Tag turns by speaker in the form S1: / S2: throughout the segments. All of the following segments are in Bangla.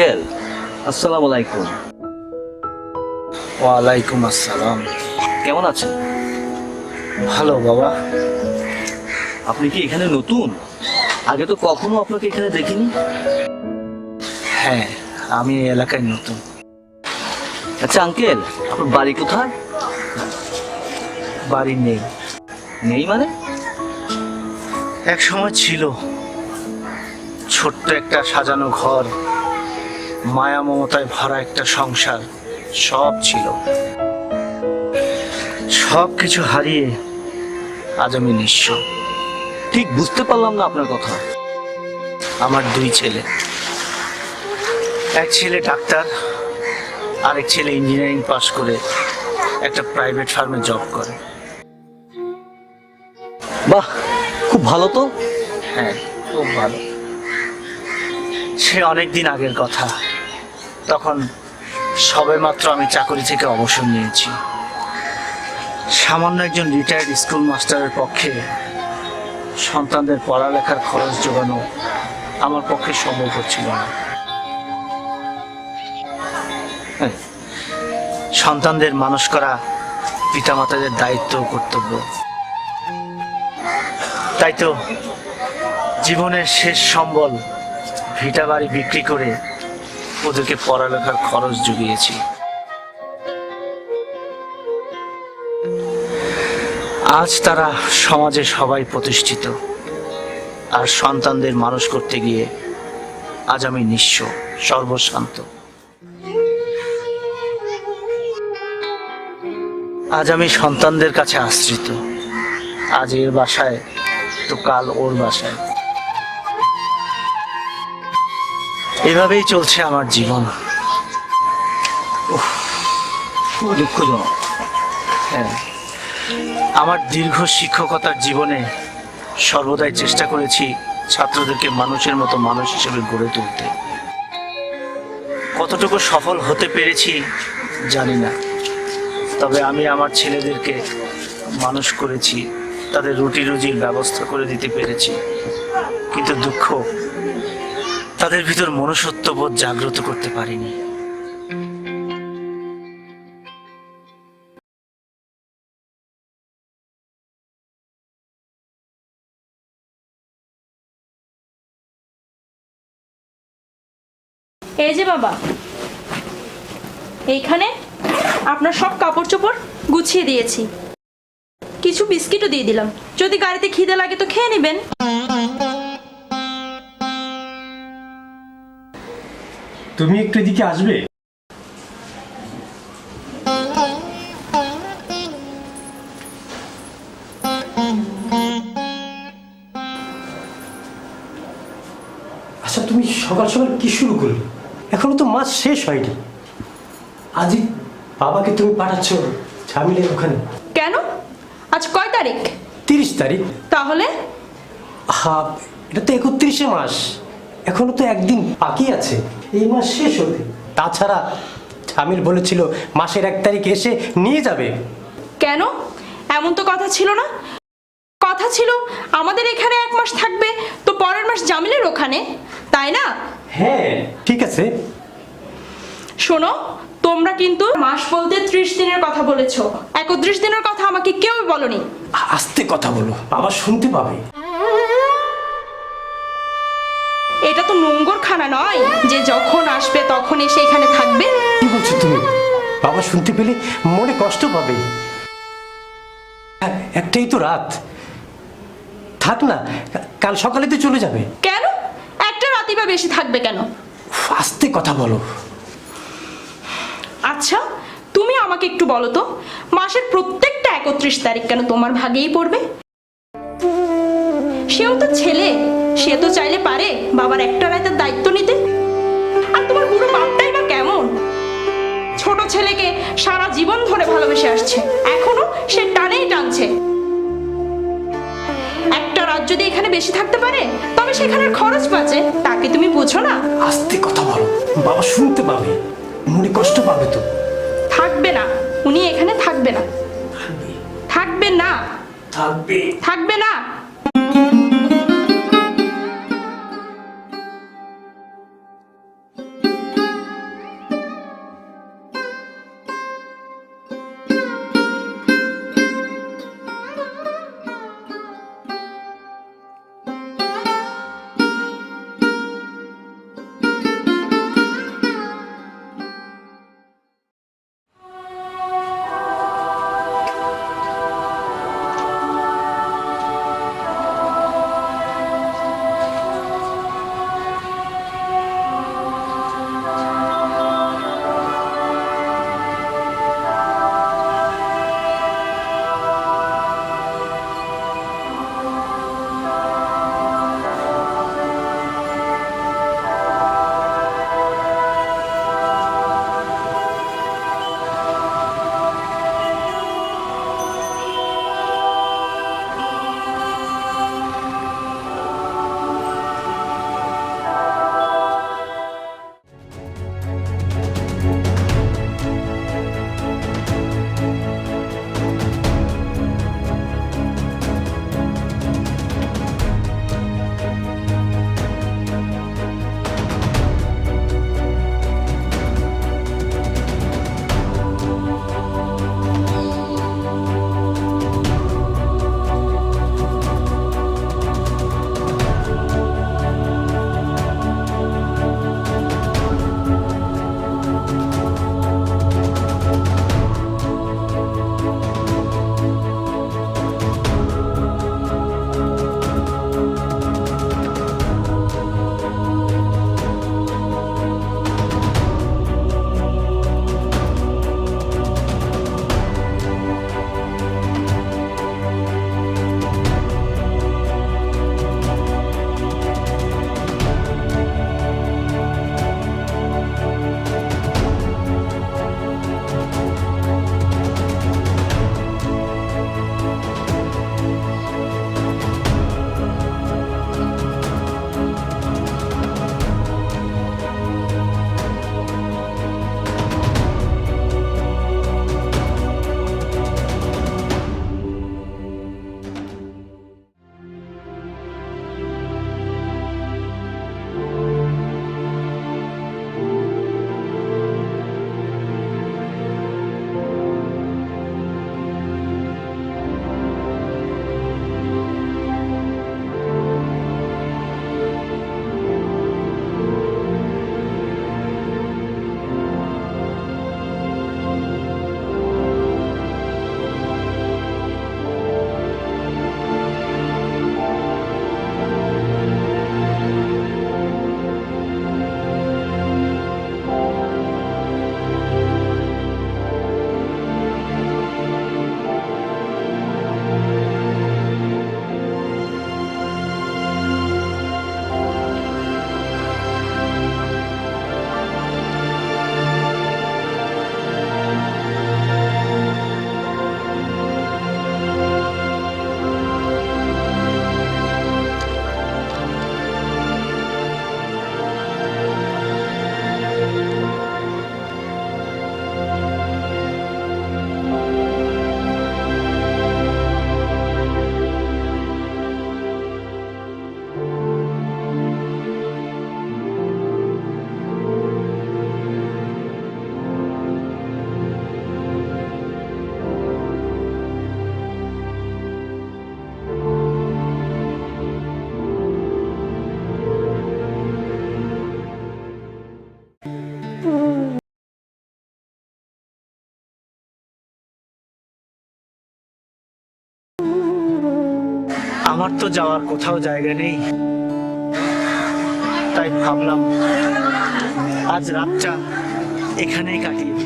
S1: আঙ্কেল আসসালামু আলাইকুম।
S2: ওয়ালাইকুম আসসালাম।
S1: কেমন আছেন?
S2: ভালো বাবা।
S1: আপনি কি এখানে নতুন? আগে তো কখনো আপনাকে এখানে দেখিনি।
S2: হ্যাঁ আমি এই এলাকায় নতুন।
S1: আচ্ছা আঙ্কেল আপনার বাড়ি কোথায়?
S2: বাড়ি নেই।
S1: নেই মানে?
S2: এক সময় ছিল ছোট্ট একটা সাজানো ঘর। মায়া মমতায় ভরা একটা সংসার সব ছিল। সব কিছু হারিয়ে আজ আমি নিঃস্ব।
S1: ঠিক বুঝতে পারলাম না আপনার কথা।
S2: আমার দুই ছেলে। এক ছেলে ডাক্তার, আরেক ছেলে ইঞ্জিনিয়ারিং পাশ করে একটা প্রাইভেট ফার্মে জব করে।
S1: বাহ, খুব ভালো তো?
S2: হ্যাঁ খুব ভালো। সে অনেক দিন আগের কথা। তখন সবেমাত্র আমি চাকরি থেকে অবসর নিয়েছি। সামান্য একজন রিটায়ার্ড স্কুল মাস্টারের পক্ষে সন্তানদের পড়ালেখার খরচ জোগানো আমার পক্ষে সম্ভব হচ্ছিল না। সন্তানদের মানুষ করা পিতামাতাদের দায়িত্ব কর্তব্য। তাই তো জীবনের শেষ সম্বল ভিটা বাড়ি বিক্রি করে ওদেরকে পড়ালেখার খরচ জুগিয়েছি। আজ তারা সমাজে সবাই প্রতিষ্ঠিত। আর সন্তানদের মানুষ করতে গিয়ে আজ আমি নিঃস্ব, সর্বশান্ত। আজ আমি সন্তানদের কাছে আশ্রিত। আজ এর বাসায় তো কাল ওর বাসায়। এভাবেই চলছে আমার জীবন।
S1: দুঃখজনক।
S2: হ্যাঁ। আমার দীর্ঘ শিক্ষকতার জীবনে সর্বদাই চেষ্টা করেছি ছাত্রদেরকে মানুষের মতো মানুষ হিসেবে গড়ে তুলতে। কতটুকু সফল হতে পেরেছি জানি না। তবে আমি আমার ছেলেদেরকে মানুষ করেছি, তাদের রুটি রুজির ব্যবস্থা করে দিতে পেরেছি। কিন্তু দুঃখ তাদের ভিতর মনুষ্যত্ববোধ জাগ্রত করতে পারিনি।
S3: এই যে বাবা, এইখানে আপনার সব কাপড় চোপড় গুছিয়ে দিয়েছি। কিছু বিস্কিটও দিয়ে দিলাম। যদি গাড়িতে খিদে লাগে তো খেয়ে নেবেন।
S4: তুমি একটু এদিকে আসবে? আচ্ছা তুমি সকাল সকাল কি শুরু করলে? এখনও তো মাস শেষ হয়নি। আজই বাবাকে তুমি পাঠাচ্ছ ঝামিলের ওখানে।
S3: কেন? আজ কয় তারিখ?
S4: তিরিশ তারিখ।
S3: তাহলে?
S4: হা এটা তো একত্রিশে মাস। এখনও তো একদিন বাকি আছে। এই মাস শেষ হতে তাছাড়া ঝামিল বলেছিল মাসের এক তারিখ এসে নিয়ে যাবে।
S3: কেন? এমন তো কথা ছিল না। কথা ছিল আমাদের এখানে এক মাস থাকবে তো পরের মাস জামিলের ওখানে তাই না?
S4: হ্যাঁ ঠিক আছে।
S3: শোনো তোমরা কিন্তু মাস বলতে ত্রিশ দিনের কথা বলেছ। একত্রিশ দিনের কথা আমাকে কেউ বলনি।
S4: আস্তে কথা বলো বাবা শুনতে পাবে।
S3: এটা তো নোংর খানা নয়। যে যখন আসবে তখন এসে এখানে থাকবে।
S4: কি বলছো তুমি? বাবা শুনতে পেলে মনে কষ্ট পাবে। হ্যাঁ, একটাই তো রাত। থাক না কাল সকালে তো চলে যাবে।
S3: কেন? একটা রাতি বা বেশি থাকবে কেন?
S4: আস্তে কথা বলো।
S3: আচ্ছা তুমি আমাকে একটু বলো তো মাসের প্রত্যেকটা একত্রিশ তারিখ কেন তোমার ভাগেই পড়বে? সেও তো ছেলে। সে তো চাইলে পারে বাবার একটা রাতের দায়িত্ব নিতে। আর তোমার বুড়ো বাপটাই বা কেমন? ছোট ছেলেকে সারা জীবন ধরে ভালোবেসে আসছে এখনও সে টানেই টানছে। একটা রাত যদি এখানে বেশি থাকতে পারে তবে সেখানের খরচ বাঁচে তাকে তুমি বুঝো না?
S4: আস্তে কথা বলো বাবা শুনতে পাবে মনে কষ্ট পাবে তো।
S3: থাকবে না উনি এখানে থাকবে না। থাকবে না।
S4: থাকবে।
S3: থাকবে না।
S2: আমার তো যাওয়ার কোথাও জায়গা নেই। তাই ভাবলাম আজ রাতটা এখানেই কাটিয়ে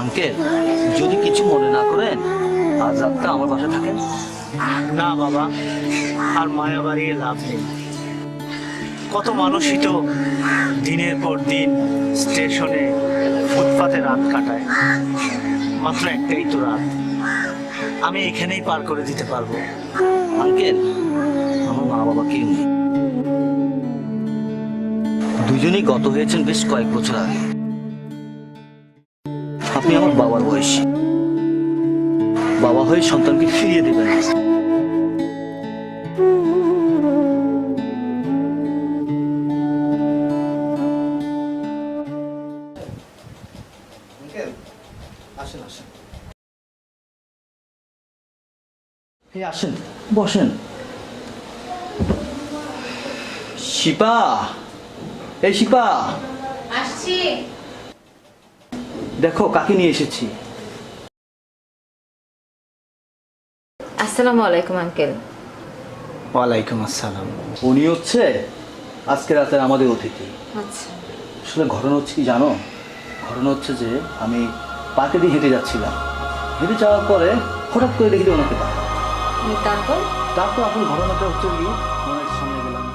S1: আঙ্কেল যদি কিছু মনে না করেন আজ রাতটা আমার বাসায় থাকেন।
S2: না বাবা আর মায়া বাড়িয়ে লাভ নেই। কত মানুষই তো দিনের পর দিন স্টেশনে ফুটপাতে রাত কাটায়। মাত্র একটাই তো রাত। আমি এখানেই পার করে দিতে পারব।
S1: আঙ্কেল আমার মা বাবা কেউ নেই। দুজনেই গত হয়েছেন বেশ কয়েক বছর আগে। আপনি আমার বাবার বয়সী। বাবা হয়ে সন্তানকে ফিরিয়ে দেবেন।
S4: আসেন আসেন।
S1: আসেন। বসেন। শিপা এই শিপা।
S5: আসছি।
S1: দেখো কাকে নিয়ে এসেছি?
S5: আসসালামু আলাইকুম আঙ্কেল।
S2: ওয়ালাইকুম আসসালাম।
S1: উনি হচ্ছে আজকে রাতে আমাদের অতিথি।
S5: আচ্ছা।
S1: আসলে ঘটনা হচ্ছে কি জানো? ঘটনা হচ্ছে যে আমি পার্কে দিয়ে হেঁটে যাচ্ছিলাম। হেঁটে যাওয়ার পরে হঠাৎ করে দেখি ওনাকে ডাক।
S5: তারপর?
S1: তারপর এখন ঘটনাটা হচ্ছে কি ওনার সামনে গেলাম।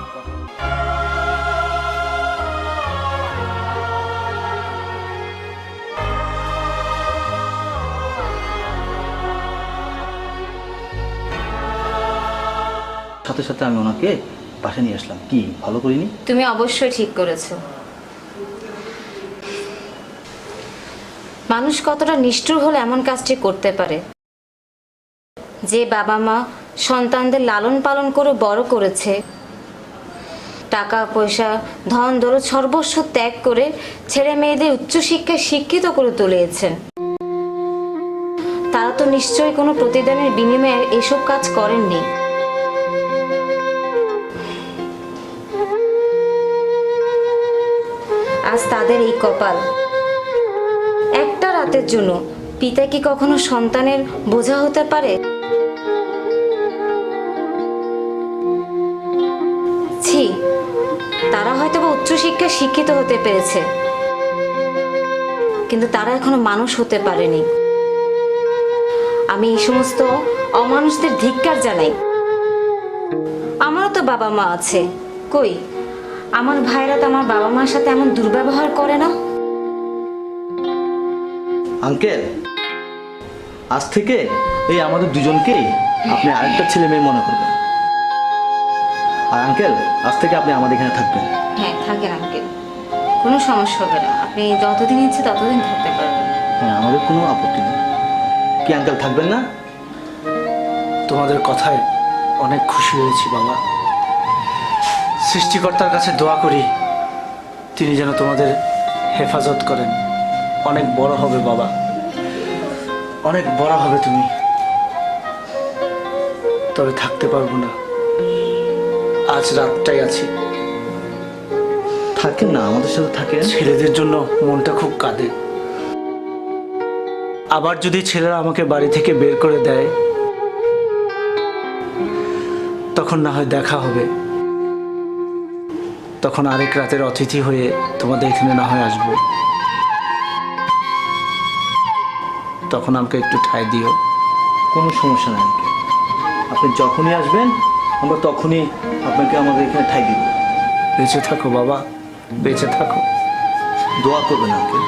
S1: সাথে সাথে আমি ওনাকে পাশে নিয়ে আসলাম। কি ভালো করিনি?
S5: তুমি অবশ্যই ঠিক করেছ। মানুষ কতটা নিষ্ঠুর হলে এমন কাজটি করতে পারে? যে বাবা মা সন্তানদের লালন পালন করে বড় করেছে। টাকা, পয়সা, ধন দৌলত সর্বস্ব ত্যাগ করে ছেলে মেয়েদের উচ্চশিক্ষায় শিক্ষিত করে তুলিয়েছেন তারা তো নিশ্চয়ই কোনো প্রতিদানের বিনিময়ে এসব কাজ করেননি। আজ তাদের এই কপাল। একটা রাতের জন্য পিতা কি কখনো সন্তানের বোঝা হতে পারে? ছি তারা হয়তো বা উচ্চশিক্ষায় শিক্ষিত হতে পেরেছে। কিন্তু তারা এখনও মানুষ হতে পারেনি। আমি এই সমস্ত অমানুষদের ধিক্কার জানাই। আমারও তো বাবা মা আছে। কই, আমার ভাইরা তো আমার বাবা মার সাথে এমন দুর্ব্যবহার করে না?
S1: আঙ্কেল, আজ থেকে এই আমাদের দুজনকেই আপনি আরেকটা ছেলে মেয়ে মনে করবেন। আর আঙ্কেল আজ থেকে আপনি আমাদের এখানে থাকবেন।
S5: হ্যাঁ থাকেন আঙ্কেল কোনো সমস্যা হবে না। আপনি যতদিন ইচ্ছে ততদিন থাকতে পারবেন।
S1: হ্যাঁ আমাদের কোনো আপত্তি নেই। কি আঙ্কেল থাকবেন না?
S2: তোমাদের কথায় অনেক খুশি হয়েছি বাবা। সৃষ্টিকর্তার কাছে দোয়া করি তিনি যেন তোমাদের হেফাজত করেন। অনেক বড় হবে বাবা। অনেক বড় হবে তুমি। তবে থাকতে পারব না। আজ রাতটাই আছি।
S1: থাকেন না আমাদের সাথে থাকে
S2: ছেলেদের জন্য মনটা খুব কাঁদে। আবার যদি ছেলেরা আমাকে বাড়ি থেকে বের করে দেয় তখন না হয় দেখা হবে। তখন আরেক রাতের অতিথি হয়ে তোমাদের এখানে না হয় আসব। তখন আমাকে একটু ঠাঁই দিও।
S1: কোনো সমস্যা নেই। আপনি যখনই আসবেন আমরা তখনই আপনাকে আমাদের এখানে ঠাই দিব
S2: বেঁচে থাকো বাবা বেঁচে থাকো।
S1: দোয়া করবেন আঙ্কেল